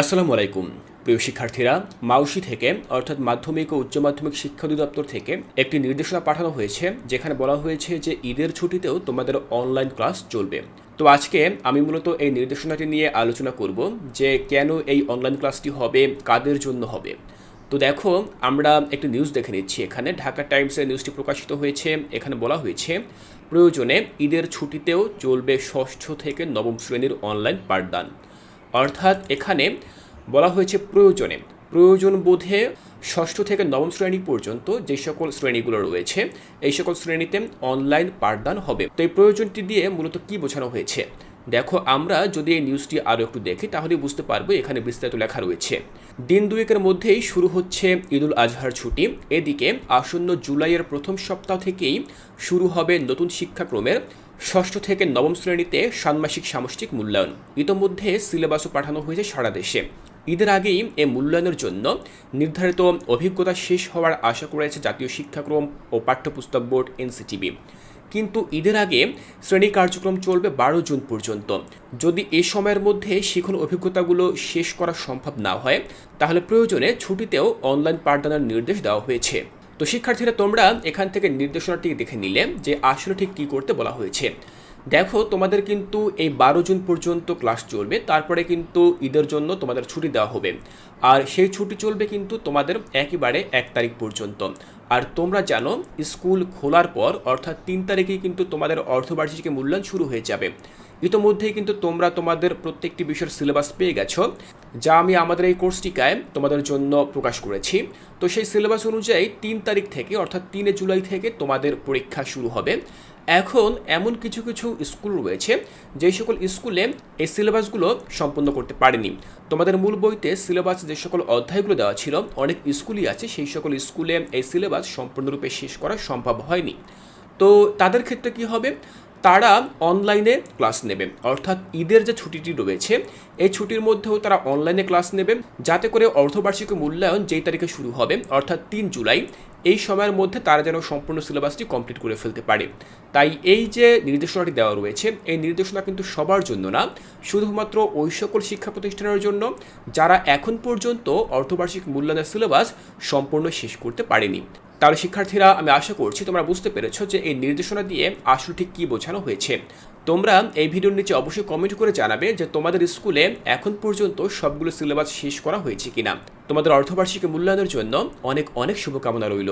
আসসালামু আলাইকুম। প্রিয় শিক্ষার্থীরা, মাউসি থেকে, অর্থাৎ মাধ্যমিক ও উচ্চ মাধ্যমিক শিক্ষা অধিদপ্তর থেকে একটি নির্দেশনা পাঠানো হয়েছে, যেখানে বলা হয়েছে যে ঈদের ছুটিতেও তোমাদের অনলাইন ক্লাস চলবে। তো আজকে আমি মূলত এই নির্দেশনাটি নিয়ে আলোচনা করব যে কেন এই অনলাইন ক্লাসটি হবে, কাদের জন্য হবে। তো দেখো, আমরা একটি নিউজ দেখে নিচ্ছি এখানে। ঢাকা টাইমসের নিউজটি প্রকাশিত হয়েছে, এখানে বলা হয়েছে, প্রয়োজনে ঈদের ছুটিতেও চলবে ষষ্ঠ থেকে নবম শ্রেণির অনলাইন পাঠদান। অর্থাৎ এখানে বলা হয়েছে প্রয়োজনে। প্রয়োজন বোধে ষষ্ঠ থেকে নবম শ্রেণি পর্যন্ত যে সকল শ্রেণীগুলো রয়েছে, এই সকল শ্রেণীতে অনলাইন পাঠদান হবে। তো এই প্রয়োজনটি দিয়ে মূলত কি বোঝানো হয়েছে? দেখো, আমরা যদি এই নিউজটি আরও একটু দেখি, তাহলে বুঝতে পারব এখানে বিস্তারিত লেখা রয়েছে। দিন দুয়েকের মধ্যেই শুরু হচ্ছে ঈদুল আজহার ছুটি। এদিকে আসন্ন জুলাইয়ের প্রথম সপ্তাহ থেকেই শুরু হবে নতুন শিক্ষাক্রমের ষষ্ঠ থেকে নবম শ্রেণীতে ষান্মাসিক সামষ্টিক মূল্যায়ন। ইতোমধ্যে সিলেবাসও পাঠানো হয়েছে সারা দেশে। ঈদের আগেই এ মূল্যায়নের জন্য নির্ধারিত অভিজ্ঞতা শেষ হওয়ার আশা করেছে জাতীয় শিক্ষাক্রম ও পাঠ্যপুস্তক বোর্ড এনসিটিবি। কিন্তু ঈদের আগে শ্রেণি কার্যক্রম চলবে বারো জুন পর্যন্ত। যদি এ সময়ের মধ্যে শিখন অভিজ্ঞতাগুলো শেষ করা সম্ভব না হয়, তাহলে প্রয়োজনে ছুটিতেও অনলাইন পাঠদানের নির্দেশ দেওয়া হয়েছে। তো শিক্ষার্থীরা, তোমরা এখান থেকে নির্দেশনাটি দেখে নিলে যে আসলে ঠিক কী করতে বলা হয়েছে। দেখো, তোমাদের কিন্তু এই বারো জুন পর্যন্ত ক্লাস চলবে, তারপরে কিন্তু ঈদের জন্য তোমাদের ছুটি দেওয়া হবে। আর সেই ছুটি চলবে কিন্তু তোমাদের একেবারে এক তারিখ পর্যন্ত। আর তোমরা জানো, স্কুল খোলার পর, অর্থাৎ তিন তারিখেই কিন্তু তোমাদের অর্ধবার্ষিকী মূল্যায়ন শুরু হয়ে যাবে। ইতোমধ্যেই কিন্তু তোমরা তোমাদের প্রত্যেকটি বিষয়ের সিলেবাস পেয়ে গেছো, যা আমি আমাদের এই কোর্সটিকায় তোমাদের জন্য প্রকাশ করেছি। তো সেই সিলেবাস অনুযায়ী তিন তারিখ থেকে, অর্থাৎ তিনে জুলাই থেকে তোমাদের পরীক্ষা শুরু হবে। এখন এমন কিছু কিছু স্কুল রয়েছে যে সকল স্কুলে এই সিলেবাসগুলো সম্পূর্ণ করতে পারেনি। তোমাদের মূল বইতে সিলেবাস যে সকল অধ্যায়গুলো দেওয়া ছিল, অনেক স্কুলই আছে, সেই সকল স্কুলে এই সিলেবাস সম্পূর্ণরূপে শেষ করা সম্ভব হয়নি। তো তাদের ক্ষেত্রে কি হবে? তারা অনলাইনে ক্লাস নেবে। অর্থাৎ ঈদের যে ছুটিটি রয়েছে, এই ছুটির মধ্যেও তারা অনলাইনে ক্লাস নেবে। যাতে করে অর্ধবার্ষিক মূল্যায়ন যেই তারিখে শুরু হবে, অর্থাৎ তিন জুলাই, এই সময়ের মধ্যে তারা যেন সম্পূর্ণ সিলেবাসটি কমপ্লিট করে ফেলতে পারে। তাই এই যে নির্দেশনাটি দেওয়া রয়েছে, এই নির্দেশনা কিন্তু সবার জন্য না, শুধুমাত্র ওই সকল শিক্ষা প্রতিষ্ঠানের জন্য, যারা এখন পর্যন্ত অর্ধবার্ষিক মূল্যায়নের সিলেবাস সম্পূর্ণ শেষ করতে পারেনি। তাহলে শিক্ষার্থীরা, আমি আশা করছি তোমরা বুঝতে পেরেছ যে এই নির্দেশনা দিয়ে আসলে ঠিক কী বোঝানো হয়েছে। তোমরা এই ভিডিওর নিচে অবশ্যই কমেন্ট করে জানাবে যে তোমাদের স্কুলে এখন পর্যন্ত সবগুলো সিলেবাস শেষ করা হয়েছে কিনা। তোমাদের অর্ধবার্ষিকী মূল্যায়নের জন্য অনেক অনেক শুভকামনা রইল।